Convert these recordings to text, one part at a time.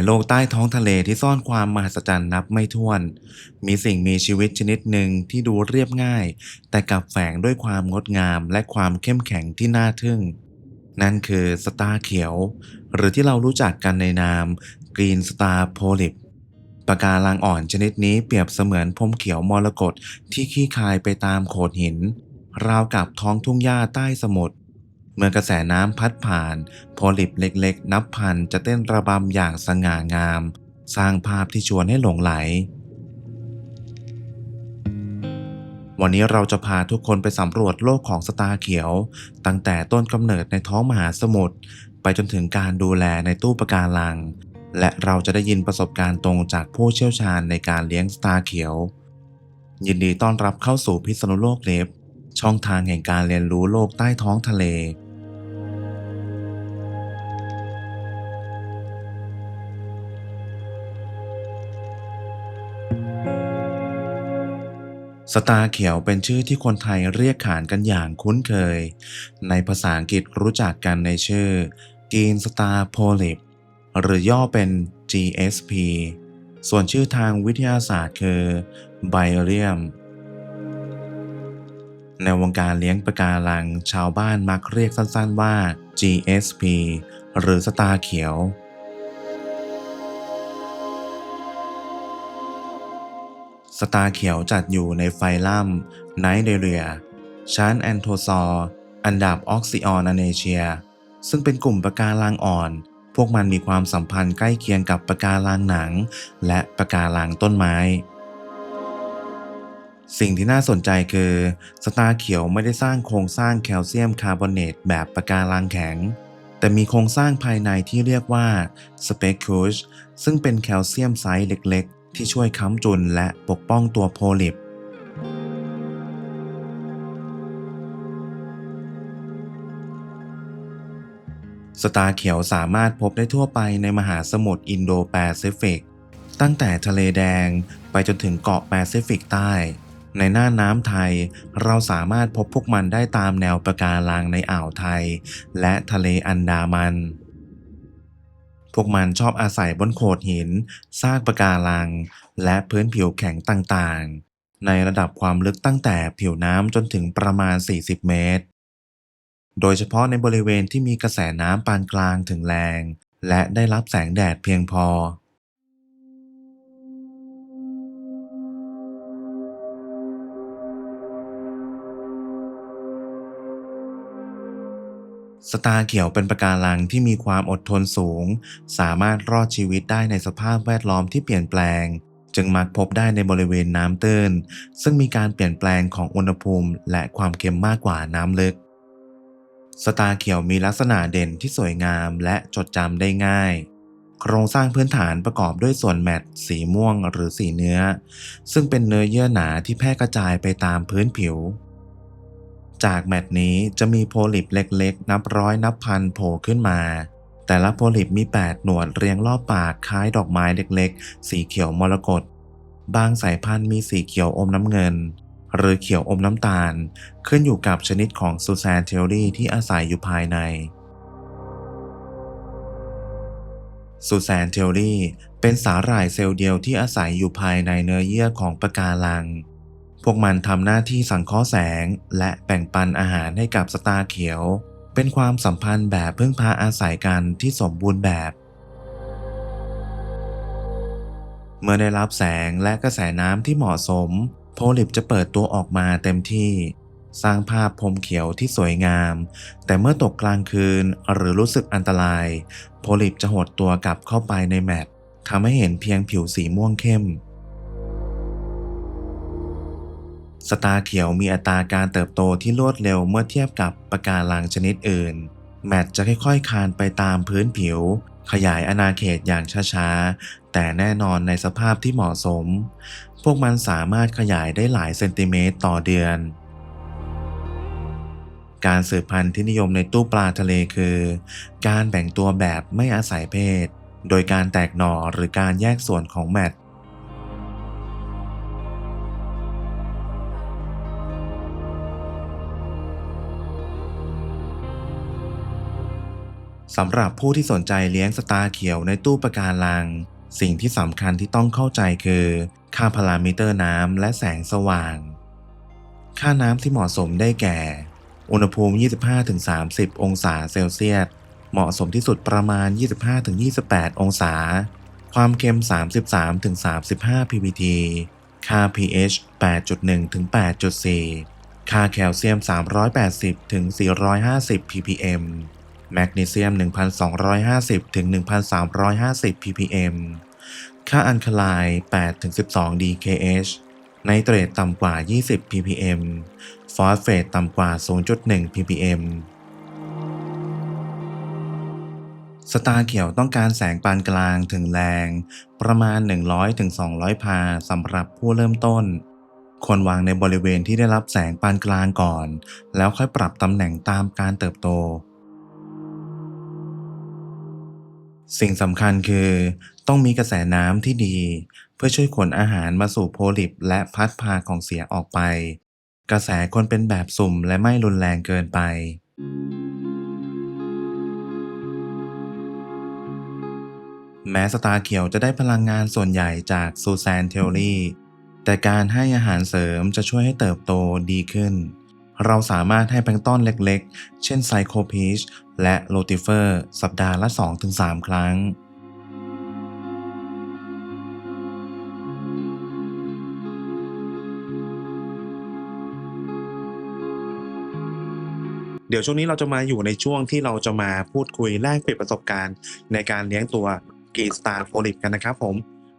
ในโลกใต้ท้องทะเลที่ซ่อนความมหัศจรรย์นับไม่ถ้วน มีสิ่งมีชีวิตชนิดหนึ่งที่ดูเรียบง่าย แต่กลับแฝงด้วยความงดงามและความเข้มแข็งที่น่าทึ่ง นั่นคือสตาร์เขียว หรือที่เรารู้จักกันในนามกรีนสตาร์โพลิปปะการังอ่อนชนิดนี้เปรียบเสมือนพรมเขียวมรกตที่ขี้คายไปตามโขดหิน ราวกับท้องทุ่งหญ้าใต้สมุทร มื่อกระแสน้ำพัดผ่านโพลิปเล็กๆ นับพันจะเต้นระบำอย่างสง่างาม สร้างภาพที่ชวนให้หลงไหล วันนี้เราจะพาทุกคนไปสำรวจโลกของสตาร์เขียว ตั้งแต่ต้นกำเนิดในท้องมหาสมุทรไปจนถึงการดูแลในตู้ปะการัง และเราจะได้ยินประสบการณ์ตรงจากผู้เชี่ยวชาญในการเลี้ยงสตาร์เขียว ยินดีต้อนรับเข้าสู่พิษณุโลกเลฟช่องทางแห่งการเรียนรู้โลกใต้ท้องทะเล สตาร์เขียวเป็นชื่อที่คนไทยเรียกขานกันอย่างคุ้นเคย ในภาษาอังกฤษรู้จักกันในชื่อ Green Star Polyp หรือย่อเป็น GSP ส่วนชื่อทางวิทยาศาสตร์คือ Barium ในวงการเลี้ยงปะการังชาวบ้านมักเรียกสั้นๆว่า GSP หรือสตาร์เขียว สตาร์เขียวจัดอยู่ในไฟลัมไนเดเรียชั้นแอนโทซอร์อันดับออกซิออนอเนเชีย ซึ่งเป็นกลุ่มปะการังอ่อน พวกมันมีความสัมพันธ์ใกล้เคียงกับปะการังหนัง และปะการังต้นไม้ สิ่งที่น่าสนใจคือสตาร์เขียวไม่ได้สร้างโครงสร้างแคลเซียมคาร์บอเนตแบบปะการังแข็ง แต่มีโครงสร้างภายในที่เรียกว่าสเปกคูชซึ่งเป็นแคลเซียมไซส์เล็กๆ ที่ช่วยค้ำจุนและปกป้องตัวโพลิปสตาร์เขียวสามารถพบได้ทั่วไปในมหาสมุทรอินโดแปซิฟิก ตั้งแต่ทะเลแดงไปจนถึงเกาะแปซิฟิกใต้ ในหน้าน้ำไทย เราสามารถพบพวกมันได้ตามแนวปะการังในอ่าวไทย และทะเลอันดามัน พวกมันชอบอาศัยบนโขดหิน ซากปะการัง และพื้นผิวแข็งต่างๆ ในระดับความลึกตั้งแต่ผิวน้ำจนถึงประมาณ 40 เมตร โดยเฉพาะในบริเวณที่มีกระแสน้ำปานกลางถึงแรง และได้รับแสงแดดเพียงพอ สตาร์เขียวเป็นปะการังที่มีความอดทนสูง สามารถรอดชีวิตได้ในสภาพแวดล้อมที่เปลี่ยนแปลง จึงมักพบได้ในบริเวณน้ำตื้น ซึ่งมีการเปลี่ยนแปลงของอุณหภูมิ และความเค็มมากกว่าน้ำลึก สตาร์เขียวมีลักษณะเด่นที่สวยงามและจดจำได้ง่าย โครงสร้างพื้นฐานประกอบด้วยส่วนแมตต์สีม่วงหรือสีเนื้อ ซึ่งเป็นเนื้อเยื่อหนาที่แพร่กระจายไปตามพื้นผิว จากแมตต์นี้จะมีโพลิปเล็กๆ นับร้อยนับพันโผล่ขึ้นมา แต่ละโพลิปมี 8 หนวดเรียงรอบปากคล้ายดอกไม้เล็กๆ สีเขียวมรกตบางสายพันธุ์มีสีเขียวอมน้ำเงิน หรือเขียวอมน้ำตาล ขึ้นอยู่กับชนิดของซูซานเทลลี่ที่อาศัยอยู่ภายในซูซานเทลลี่เป็นสาหร่ายเซลล์เดียวที่อาศัยอยู่ภายในเนื้อเยื่อของปะการัง พวกมันทำหน้าที่สังเคราะห์แสง และแบ่งปันอาหารให้กับสตาร์เขียว เป็นความสัมพันธ์แบบพึ่งพาอาศัยกันที่สมบูรณ์แบบ เมื่อได้รับแสงและกระแสน้ำที่เหมาะสม โพลิปจะเปิดตัวออกมาเต็มที่ สร้างภาพพรมเขียวที่สวยงาม แต่เมื่อตกกลางคืนหรือรู้สึกอันตราย โพลิปจะหดตัวกลับเข้าไปในแมตต์ทำให้เห็นเพียงผิวสีม่วงเข้ม สตาเขียวมีอัตราการเติบโตที่รวดเร็วเมื่อเทียบกับปะการังชนิดอื่น แมตจะค่อยๆ คานไปตามพื้นผิว ขยายอาณาเขตอย่างช้าๆ แต่แน่นอนในสภาพที่เหมาะสม พวกมันสามารถขยายได้หลายเซนติเมตรต่อเดือน การสืบพันธุ์ที่นิยมในตู้ปลาทะเลคือ การแบ่งตัวแบบไม่อาศัยเพศ โดยการแตกหน่อหรือการแยกส่วนของแมต สำหรับผู้ที่สนใจเลี้ยงสตาร์เขียวในตู้ปะการลัง สิ่งที่สำคัญที่ต้องเข้าใจคือ ค่าพารามิเตอร์น้ำและแสงสว่าง ค่าน้ำที่เหมาะสมได้แก่ อุณหภูมิ 25-30 องศาเซลเซียส เหมาะสมที่สุดประมาณ 25-28 องศา ความเค็ม 33-35 ppT ค่า pH 8.1 8.4 ค่าแคลเซียม 380 ถึง 450 ppm แมกนีเซียม 1,250 ถึง 1,350 ppm ค่าอัลคาไลน์8ถึง 12 dkh ไนเตรตต่ำกว่า 20 ppm ฟอสเฟตต่ำกว่า 0.1 ppm สตาร์เขียวต้องการแสงปานกลางถึงแรง ประมาณ 100-200 พาสำหรับผู้เริ่มต้น ควรวางในบริเวณที่ได้รับแสงปานกลางก่อน แล้วค่อยปรับตำแหน่งตามการเติบโต สิ่งสำคัญคือต้องมีกระแสน้ำที่ดี เพื่อช่วยขนอาหารมาสู่โพลิปและพัดพาของเสียออกไป กระแสควรเป็นแบบสุ่มและไม่รุนแรงเกินไป แม้สตาร์เขียวจะได้พลังงานส่วนใหญ่จากซูแซนเทอรี่แต่การให้อาหารเสริมจะช่วยให้เติบโตดีขึ้น เราสามารถให้แพลงต้อนเล็กๆ เช่นไซโคพีชและโรติเฟอร์ สัปดาห์ละ 2-3 ครั้งเดี๋ยวช่วงนี้เราจะมาอยู่ในช่วงที่เราจะมาพูดคุยแลกเปลี่ยนประสบการณ์ ในการเลี้ยงตัวกีสตาร์โฟลิปกันนะครับผม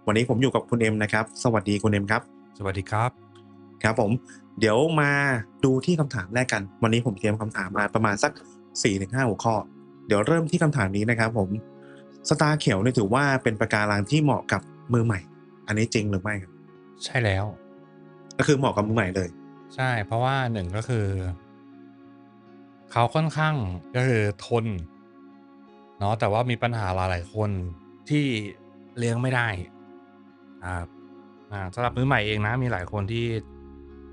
วันนี้ผมอยู่กับคุณเอ็มนะครับ สวัสดีคุณเอ็มครับ สวัสดีครับ ครับผมเดี๋ยวมาดูที่คำถามแรกกัน วันนี้ผมเตรียมคำถามมาประมาณสัก 4-5 หัวข้อ เดี๋ยวเริ่มที่คำถามนี้นะครับผมสตาร์เขียวเนี่ยถือว่าเป็นปะการังที่เหมาะกับมือใหม่ อันนี้จริงหรือไม่ครับ ใช่แล้ว ก็คือเหมาะกับมือใหม่เลย ใช่ เพราะว่าหนึ่งก็คือเขาค่อนข้างก็คือทนเนาะแต่ว่ามีปัญหาหลายๆคนที่เลี้ยงไม่ได้ครับอ่าสำหรับมือใหม่เองนะมีหลายคนที่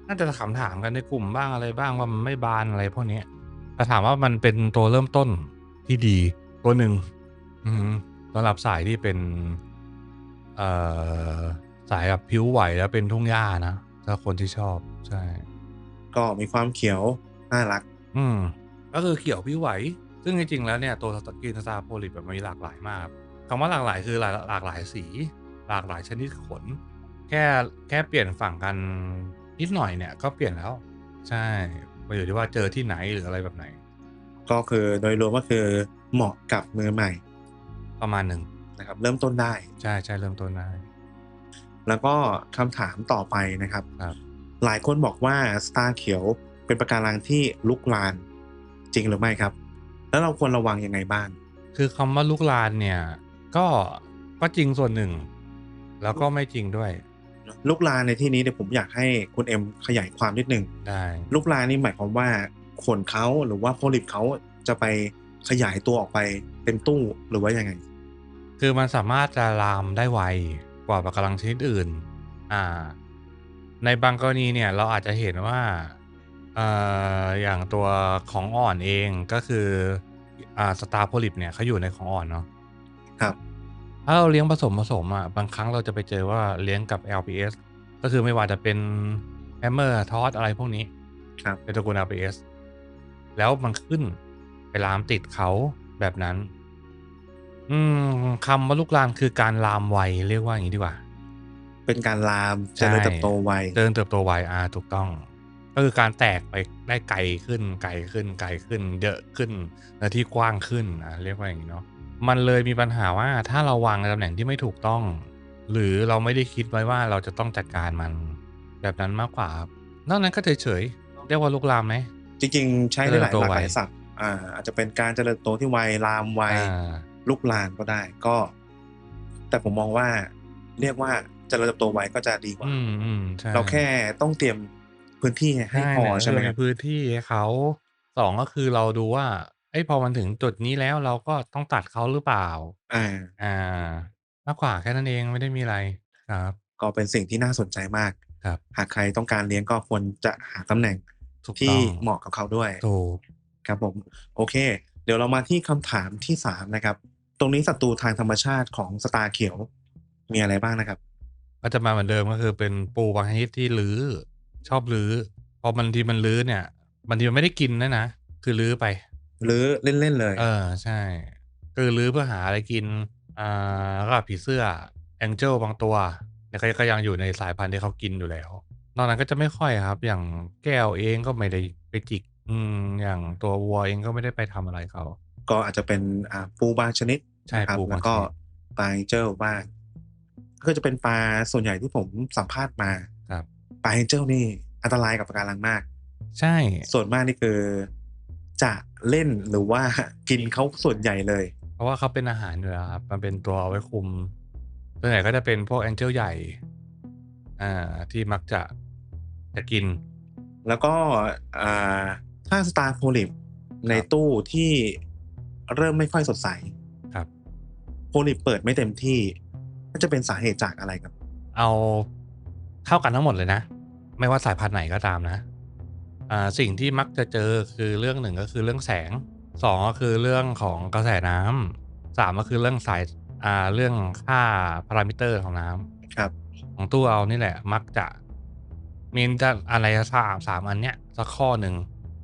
น่าจะถามถามกันในกลุ่มบ้างอะไรบ้างว่ามันไม่บานอะไรพวกเนี้ยแต่ถามว่ามันเป็นตัวเริ่มต้นที่ดีตัวหนึ่งอือหือสำหรับสายที่เป็นเอ่อสายแบบผิวไหวแล้วเป็นทุ่งหญ้านะถ้าคนที่ชอบใช่ ก็มีความเขียวน่ารัก อืม ก็คือเขียวผิวไหว ซึ่งจริงๆแล้วเนี่ยตัวสกินสตาร์โพลิปแบบมีหลากหลายมากคำว่าหลากหลายคือหลายหลากหลายสี หลากหลายชนิดขน แค่แค่เปลี่ยนฝั่งกัน นิดหน่อยเนี่ยก็เปลี่ยนแล้ว ใช่มาอยู่ที่ว่าเจอที่ไหนหรืออะไรแบบไหน ก็คือโดยรวมก็คือเหมาะกับมือใหม่ ประมาณหนึ่งนะครับ เริ่มต้นได้ ใช่ใช่เริ่มต้นได้ แล้วก็คำถามต่อไปนะครับครับหลายคนบอกว่าสตาร์เขียวเป็นปะการังที่ลุกลานจริงหรือไม่ครับ แล้วเราควรระวังยังไงบ้าง คือคำว่าลูกลานเนี่ย ก็ก็จริงส่วนหนึ่ง แล้วก็ไม่จริงด้วย ลุกลานในที่นี้เนี่ยผมอยากให้คุณเอ็มขยายความนิดนึงได้ลุกลานนี่หมายความว่าขนเขาหรือว่าโพลิปเขาจะไปขยายตัวออกไปเต็มตู้หรือว่ายังไง คือมันสามารถจะลามได้ไวกว่าปะการังชนิดอื่น อ่า ในบางกรณีเนี่ยเราอาจจะเห็นว่าเอ่ออย่างตัวของอ่อนเองก็คืออ่าสตาร์โพลิปเนี่ยเขาอยู่ในของอ่อนเนาะครับ ถ้าเราเลี้ยงผสมผสมอะบางครั้งเราจะไปเจอว่าเลี้ยงกับ LPS ก็คือไม่ว่าจะเป็นแฮมเมอร์ทอสอะไรพวกนี้ครับเป็นตระกูล LPS แล้วมันขึ้นไปลามติดเขาแบบนั้น อืมคำว่าลูกลามคือการลามไวเรียกว่าอย่างนี้ดีกว่า เป็นการลามใช่เจริญเติบโตไวเจริญเติบโตไวอ่าถูกต้อง ก็คือการแตกไปได้ไกลขึ้นไกลขึ้นไกลขึ้น เยอะขึ้นและที่กว้างขึ้นอะเรียกว่าอย่างนี้เนาะ มันเลยมีปัญหาว่าถ้าเราวางในตำแหน่งที่ไม่ถูกต้อง หรือเราไม่ได้คิดไว้ว่าเราจะต้องจัดการมันแบบนั้นมากกว่าครับนอกนั้นก็เฉยๆเรียกว่าลุกลามไหมจริงๆ ใช้ได้หลายเจริญโตหลากหลายไวศัพท์อ่าอาจจะเป็นการเจริญโตที่ไวลามไวอ่าลุกลานก็ได้ก็ แต่ผมมองว่า เรียกว่าเจริญเติบโตไวก็จะดีกว่าอืมอืมใช่เราแค่ต้องเตรียมพื้นที่ให้พอใช่ไหมครับพื้นที่ให้เขาสองก็คือเราดูว่าไอ้ยพอมันถึงจุดนี้แล้วเราก็ต้องตัดเขาหรือเปล่า อ่า อ่ามากกว่าแค่นั้นเองไม่ได้มีอะไรครับ ก็เป็นสิ่งที่น่าสนใจมากครับ หากใครต้องการเลี้ยงก็ควรจะหาตำแหน่งถูกที่ต้องเหมาะกับเขาด้วยถูกครับผม โอเคดี๋ยวเรามาที่คำถามที่สามนะครับ ตรงนี้ศัตรูทางธรรมชาติของสตาร์เขียว มีอะไรบ้างนะครับ ก็จะมาเหมือนเดิมก็คือเป็นปูบางชนิดที่ลื้อชอบลื้อพอบางทีมันลื้อเนี่ยบางทีมันไม่ได้กินนะนะคือลื้อไป หรือเล่น ๆ เลย เออใช่ คือลื้อเพื่อหาอะไรกิน อ่าแล้วก็ผีเสื้อแองเจิลบางตัวเนี่ยก็ก็ยังอยู่ในสายพันธุ์ที่เขากินอยู่แล้ว นอกนั้นก็จะไม่ค่อยครับ อย่างแก้วเองก็ไม่ได้ไปจิก อืม อย่างตัววัวเองก็ไม่ได้ไปทำอะไรเขาก็อาจจะเป็นอ่าปูบางชนิดใช่นะครับปูบางแล้วก็ชนิดปลาเจลบ้างก็จะเป็นปลาส่วนใหญ่ที่ผมสัมภาษณ์มาครับปลาเจลนี่อันตรายกับปะการังมาก ใช่ ส่วนมากนี่คือ จะเล่นหรือว่ากินเขาส่วนใหญ่เลย เพราะว่าเขาเป็นอาหารอยู่แล้วครับ มันเป็นตัวเอาไว้คุมส่วนใหญ่ก็จะเป็นพวกแองเจิลใหญ่ อ่า ที่มักจะจะกิน แล้วก็อ่าถ้าสตาร์โพลิปในตู้ที่เริ่มไม่ค่อยสดใส ครับ โพลิปเปิดไม่เต็มที่ก็จะเป็นสาเหตุจากอะไรครับ เอาเท่ากันทั้งหมดเลยนะ ไม่ว่าสายพันธุ์ไหนก็ตามนะอ่า สิ่งที่มักจะเจอคือเรื่องหนึ่งก็คือเรื่องแสงสองก็คือเรื่องของกระแสน้ำสามก็คือเรื่องสายอ่าเรื่องค่าพารามิเตอร์ของน้ำครับ ของตู้เอานี่แหละ มักจะ มีจะอะไรสามสามอันเนี้ยสักข้อหนึ่ง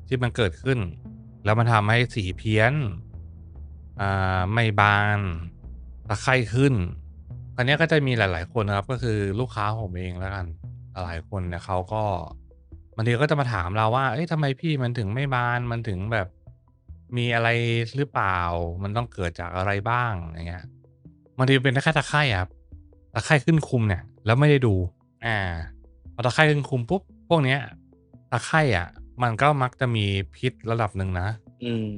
ที่มันเกิดขึ้น แล้วมันทำให้สีเพี้ยนอ่าไม่บานตะไคร่ขึ้นอันเนี้ยก็จะมีหลาย ๆ คนนะครับ ก็คือลูกค้าผมเองแล้วกัน หลายคนเนี่ยเขาก็ บางทีก็จะมาถามเราว่า เอ้ยทำไมพี่มันถึงไม่บาน มันถึงแบบมีอะไรหรือเปล่า มันต้องเกิดจากอะไรบ้างอย่างเงี้ยบางทีเป็นแค่ตะไคร่อะครับตะไคร่ขึ้นคุมเนี่ย แล้วไม่ได้ดู อ่าพอตะไคร่ขึ้นคุมปุ๊บพวกเนี้ยตะไคร่อะมันก็มักจะมีพิษระดับหนึ่งนะอืม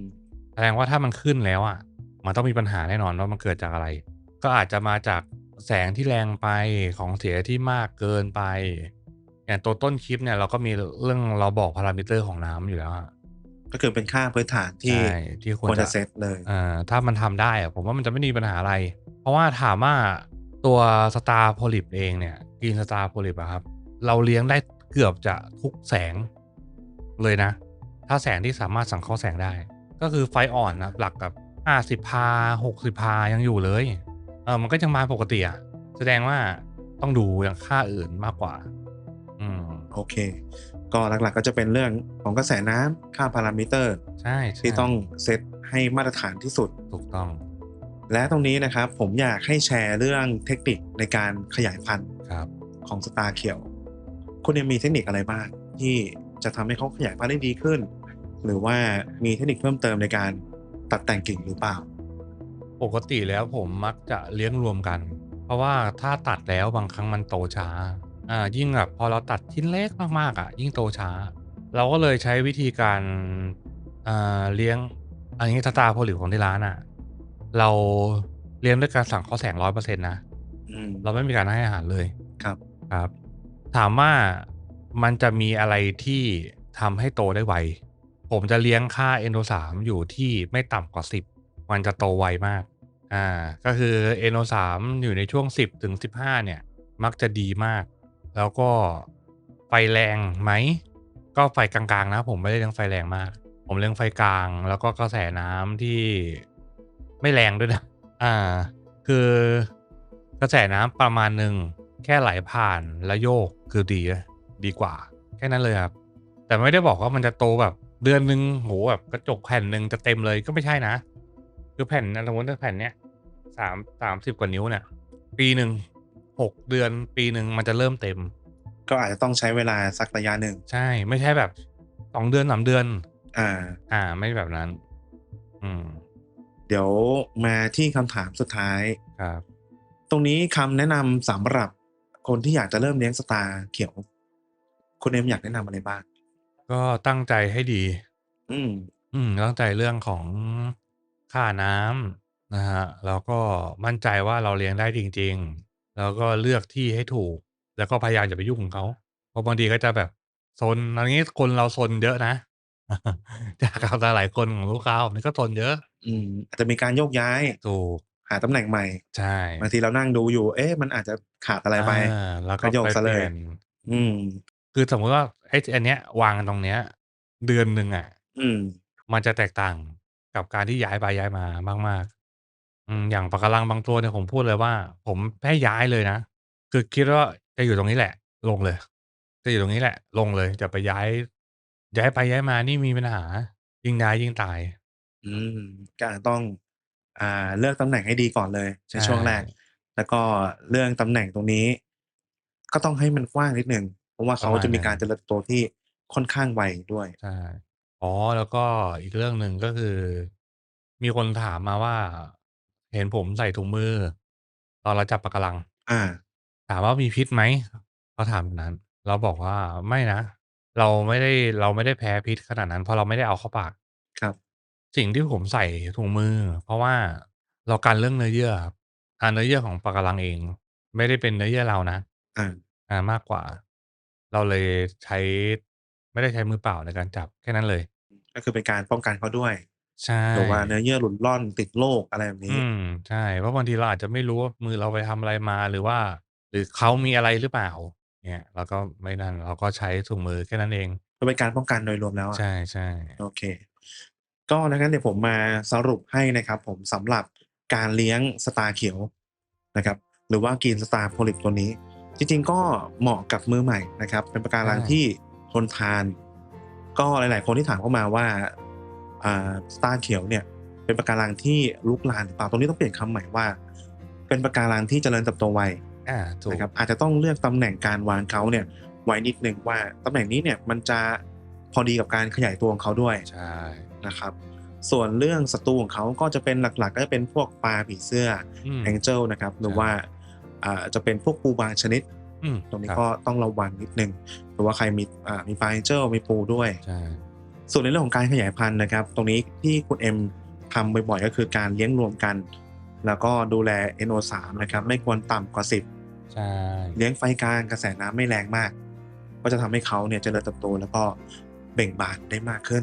แสดงว่าถ้ามันขึ้นแล้วอะ มันต้องมีปัญหาแน่นอนว่ามันเกิดจากอะไร ก็อาจจะมาจากแสงที่แรงไปของเสียที่มากเกินไป อย่างตัวต้นคลิปเนี่ยเราก็มีเรื่องเราบอกพารามิเตอร์ของน้ำอยู่แล้วอะก็คือเป็นค่าพื้นฐานที่ใช่ที่ควรควรจะจะเซตเลยอ่าถ้ามันทำได้อะผมว่ามันจะไม่มีปัญหาอะไร เพราะว่าถามว่าตัวสตาร์โพลิปเองเนี่ยกินสตาร์โพลิปอะครับ เราเลี้ยงได้เกือบจะทุกแสงเลยนะ ถ้าแสงที่สามารถสังเคราะห์แสงได้ ก็คือไฟอ่อนนะหลักกับห้าสิบพาหกสิบพายังอยู่เลยเออมันก็ยังมาปกติอะแสดงว่าต้องดูอย่างค่าอื่นมากกว่าอืม โอเค ก็หลักๆก็จะเป็นเรื่องของกระแสน้ำค่าพารามิเตอร์ใช่ใช่ที่ต้องเซตให้มาตรฐานที่สุดถูกต้อง และตรงนี้นะครับผมอยากให้แชร์เรื่องเทคนิคในการขยายพันธุ์ครับของสตาร์เขียว คุณยังมีเทคนิคอะไรบ้างที่จะทำให้เขาขยายพันธุ์ได้ดีขึ้น หรือว่ามีเทคนิคเพิ่มเติมในการตัดแต่งกิ่งหรือเปล่า ปกติแล้วผมมักจะเลี้ยงรวมกัน เพราะว่าถ้าตัดแล้วบางครั้งมันโตช้า อ่ายิ่งแบบพอเราตัดชิ้นเล็กมากๆอะ ยิ่งโตช้า เราก็เลยใช้วิธีการอ่าเลี้ยง อันนี้สตาร์โพลิของที่ร้านอะ เราเลี้ยงด้วยการสั่งข้อแสงร้อยเปอร์เซ็นต์นะอืมเราไม่มีการให้อาหารเลยครับครับ ถามว่ามันจะมีอะไรที่ทำให้โตได้ไว ผมจะเลี้ยงค่าเอนโดสามอยู่ที่ไม่ต่ำกว่าสิบมันจะโตไวมาก อ่า ก็คือเอนโดสามอยู่ในช่วงสิบถึงสิบห้าเนี่ย มักจะดีมาก แล้วก็ไฟแรงไหม ก็ไฟกลางๆนะ ผมไม่ได้เลี้ยงไฟแรงมาก ผมเลี้ยงไฟกลาง แล้วก็กระแสน้ำที่ไม่แรงด้วยนะ อ่า คือกระแสน้ำประมาณหนึ่งแค่ไหลผ่านและโยกคือดีนะดีกว่า แค่นั้นเลยครับ แต่ไม่ได้บอกว่ามันจะโตแบบเดือนหนึ่งโหแบบกระจกแผ่นหนึ่งจะเต็มเลยก็ไม่ใช่นะ คือแผ่นนะสมมติว่าแผ่นเนี้ยสามสามสิบกว่านิ้วเนี่ย ปีหนึ่ง หกเดือนปีหนึ่งมันจะเริ่มเต็ม ก็อาจจะต้องใช้เวลาสักระยะหนึ่ง ใช่ ไม่ใช่แบบสองเดือนสามเดือน อ่า อ่า ไม่แบบนั้น อืม เดี๋ยวมาที่คำถามสุดท้ายครับ ตรงนี้คำแนะนำสำหรับคนที่อยากจะเริ่มเลี้ยงสตาร์เขียว คุณเอ็มอยากแนะนำอะไรบ้าง ก็ตั้งใจให้ดี อืม อืม ตั้งใจเรื่องของค่าน้ำนะฮะ แล้วก็มั่นใจว่าเราเลี้ยงได้จริง ๆ แล้วก็เลือกที่ให้ถูก แล้วก็พยายามอย่าไปยุ่งกับเขา เพราะบางทีก็จะแบบซนอันนี้คนเราซนเยอะนะ จากกับหลายๆคนของลูกค้าผมนี่ก็ซนเยอะ อืมอาจจะมีการโยกย้ายถูกหาตำแหน่งใหม่ ใช่บางทีเรานั่งดูอยู่ เอ๊ะมันอาจจะขาดอะไรไปอ่าแล้วก็ก็โยกไปซะเปเลยลี่ยนอืม คือสมมติว่าไอ้อันเนี้ยวางตรงเนี้ย เดือนหนึ่งอะ อืม มันจะแตกต่างกับการที่ย้ายไปย้ายมามากๆ อืม อย่างปะการังบางตัวเนี่ย ผมพูดเลยว่า ผมให้ย้ายเลยนะ คือคิดว่าจะอยู่ตรงนี้แหละ ลงเลย จะอยู่ตรงนี้แหละ ลงเลยอย่าไปย้าย ย้ายไปย้ายมานี่มีปัญหา ยิ่งย้ายยิ่งตาย อืม ก็อาจต้อง อ่า เลือกตำแหน่งให้ดีก่อนเลยในใช่ช่วงแรก แล้วก็เรื่องตำแหน่งตรงนี้ ก็ต้องให้มันกว้างนิดหนึ่ง เพราะว่าปเขาระมาณจะมีนั้นการเจริญเติบโตที่ค่อนข้างไวด้วย ใช่ อ๋อ แล้วก็อีกเรื่องหนึ่ง ก็คือ มีคนถามมาว่า เห็นผมใส่ถุงมือ ตอนเราจับปะการังอาถามว่ามีพิษไหม?เขาถามแบบนั้น เราบอกว่า"ไม่นะ เราไม่ได้เราไม่ได้แพ้พิษขนาดนั้น เพราะเราไม่ได้เอาเข้าปาก"ครับ สิ่งที่ผมใส่ถุงมือ เพราะว่าเรากันเรื่องเนื้อเยื่อครับอ่าเนื้อเยื่อของปะการังเอง ไม่ได้เป็นเนื้อเยื่อเรานะอาอ่ามากกว่า เราเลยใช้ไม่ได้ใช้มือเปล่าในการจับแค่นั้นเลย ก็คือเป็นการป้องกันเขาด้วย ใช่เผื่อว่าเนื้อเยื่อหลุดร่อนติดโรคอะไรแบบนี้ อืมใช่เพราะบางทีเราอาจจะไม่รู้ว่ามือเราไปทำอะไรมาหรือว่า หรือเขามีอะไรหรือเปล่าเงี้ยเราก็ไม่นั่นเราก็ใช้ถุงมือแค่นั้นเองก็เป็นการป้องกันโดยรวมแล้วอะใช่ๆโอเค ก็ดังนั้นเดี๋ยวผมมาสรุปให้นะครับ ผมสำหรับการเลี้ยงสตาร์เขียวนะครับ หรือว่า Green Star Polyp ตัวนี้ จริง ๆ ก็เหมาะกับมือใหม่นะครับ เป็นปะการังใช่ที่ทนทาน ก็หลาย ๆ คนที่ถามเข้ามาว่าอ่า สตาร์เขียวเนี่ยเป็นปะการังที่ลุกลามหรือเปล่าตรงนี้ต้องเปลี่ยนคำใหม่ว่า เป็นปะการังที่เจริญเติบโตไวอาถูกนะครับอาจจะต้องเลือกตำแหน่งการวางเขาเนี่ยไว้นิดหนึ่งว่าตำแหน่งนี้เนี่ยมันจะพอดีกับการขยายตัวของเขาด้วยใช่นะครับ ส่วนเรื่องศัตรูของเขาก็จะเป็นหลักๆ ก็จะเป็นพวกปลาผีเสื้ออืม Angel นะครับหรือใช่ว่าอ่าจะเป็นพวกปูบางชนิดอืมตรงนี้ครับก็ต้องระวังนิดหนึ่งหรือว่าใครมีอ่ามีปลา Angel มีปูด้วยใช่ ส่วนในเรื่องของการขยายพันธุ์นะครับ ตรงนี้ที่คุณเอ็มทำบ่อยๆ ก็คือการเลี้ยงรวมกัน แล้วก็ดูแล NO3 นะครับ ไม่ควรต่ำกว่า 10ใช่เลี้ยงไฟกลางกระแสน้ำไม่แรงมาก ก็จะทำให้เขาเนี่ยเจริญเติบโตแล้วก็เบ่งบานได้มากขึ้น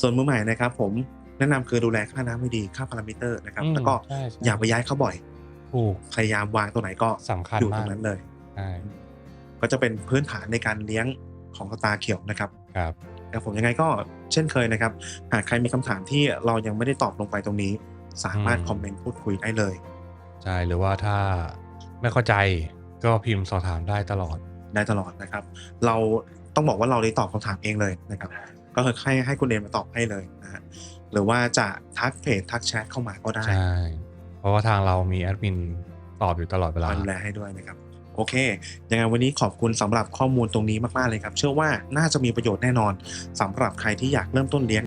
ส่วนมือใหม่นะครับ ผมแนะนำคือดูแลค่าน้ำให้ดีค่าพารามิเตอร์นะครับอืมแล้วก็ใช่ๆอย่าไปย้ายเขาบ่อยถูกพยายามวางตรงไหนก็สำคัญอยู่ตมารกงนั้นเลยใช่ก็จะเป็นพื้นฐานในการเลี้ยงของสตาร์เขียวนะครับครับ ครับผมยังไงก็เช่นเคยนะครับ หากใครมีคำถามที่เรายังไม่ได้ตอบลงไปตรงนี้ สามารถอืมคอมเมนต์พูดคุยได้เลย ใช่หรือว่าถ้าไม่เข้าใจก็พิมพ์สอบถามได้ตลอดได้ตลอดนะครับ เราต้องบอกว่าเราได้ตอบคำถามเองเลยนะครับ ก็คือให้ให้คุณเอมมาตอบให้เลยนะฮะหรือว่าจะทักเพจทักแชทเข้ามาก็ได้ใช่เพราะว่าทางเรามีแอดมินตอบอยู่ตลอดเวลามาดูแลให้ด้วยนะครับ โอเค ยังไงวันนี้ขอบคุณสำหรับข้อมูลตรงนี้มากๆเลยครับ เชื่อว่าน่าจะมีประโยชน์แน่นอนสำหรับใครที่อยากเริ่มต้นเลี้ยง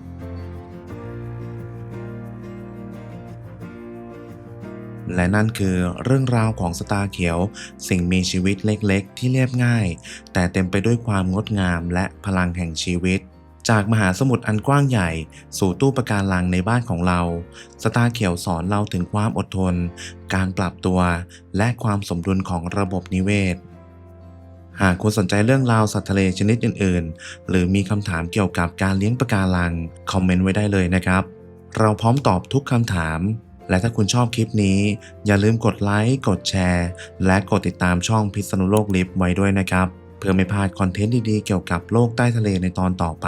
และนั่นคือเรื่องราวของสตาร์เขียว สิ่งมีชีวิตเล็กๆ ที่เรียบง่าย แต่เต็มไปด้วยความงดงามและพลังแห่งชีวิต จากมหาสมุทรอันกว้างใหญ่ สู่ตู้ปะการังในบ้านของเรา สตาเขียวสอนเราถึงความอดทน การปรับตัว และความสมดุลของระบบนิเวศ หากคุณสนใจเรื่องราวสัตว์ทะเลชนิดอื่น ๆ หรือมีคำถามเกี่ยวกับการเลี้ยงปะการัง คอมเมนต์ไว้ได้เลยนะครับ เราพร้อมตอบทุกคำถาม และถ้าคุณชอบคลิปนี้ อย่าลืมกดไลค์ กดแชร์ และกดติดตามช่องพิษณุโลกลิฟต์ไว้ด้วยนะครับ เพื่อไม่พลาดคอนเทนต์ดีๆ เกี่ยวกับโลกใต้ทะเลในตอนต่อไป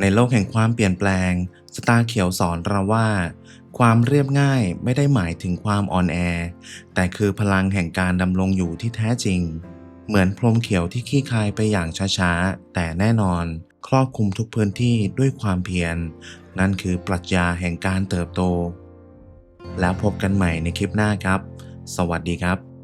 ในโลกแห่งความเปลี่ยนแปลง สตาร์เขียวสอนเราว่า ความเรียบง่ายไม่ได้หมายถึงความอ่อนแอ แต่คือพลังแห่งการดำรงอยู่ที่แท้จริง เหมือนพรมเขียวที่ขี้คายไปอย่างช้าๆ แต่แน่นอน ครอบคลุมทุกพื้นที่ด้วยความเพียร นั่นคือปรัชญาแห่งการเติบโต แล้วพบกันใหม่ในคลิปหน้าครับ สวัสดีครับ